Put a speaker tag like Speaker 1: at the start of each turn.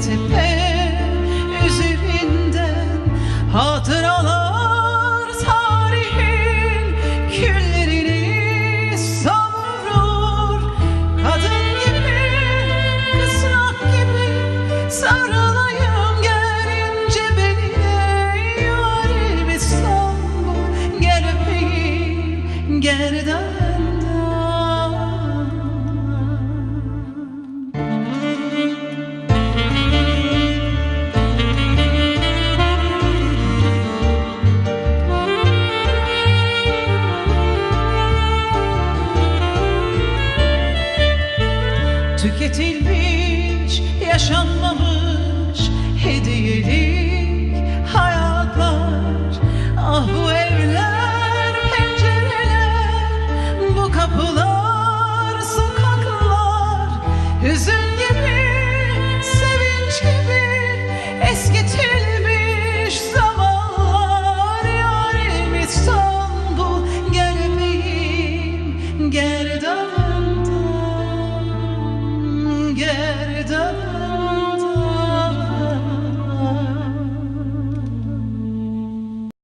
Speaker 1: tepe üzerinden hatıralar tarihin küllerini savurur. Kadın gibi kısrak gibi sarılayım gelince beline yarim İstanbul gel öpeyim gerdandan Tüketilmiş, yaşanmamış hediyelik hayatlar. Ah bu evler, pencereler, bu kapılar,